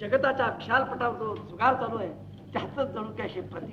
जगताच्या विशालपटावर जो जुगार चालू आहे त्याच जणू काय शेपती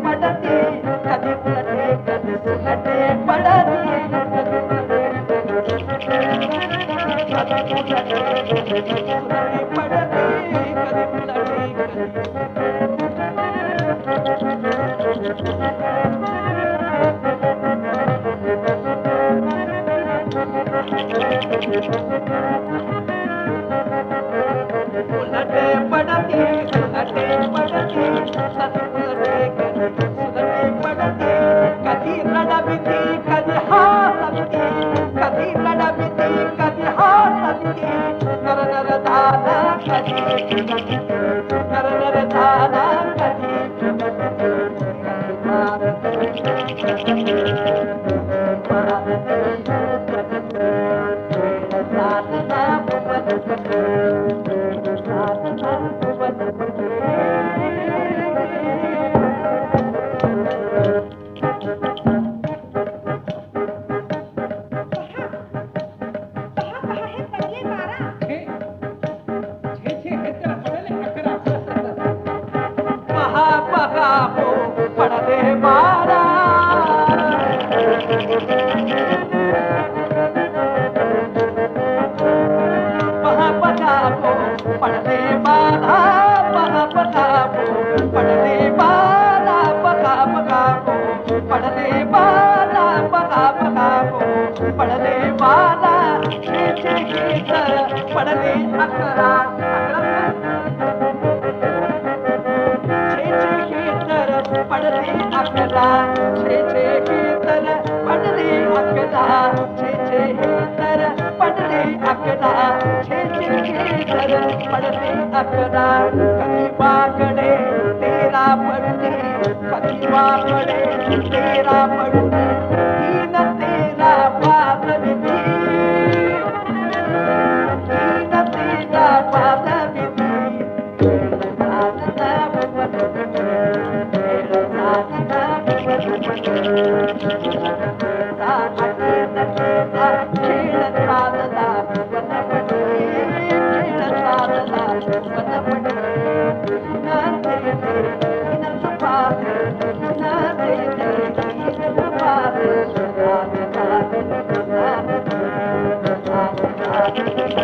पडले अकरा छेचे केतर पडले अकरा छेचे केतर पडले अकरा छेचे केतर पडले अकरा छेचे केतर तेरा पडले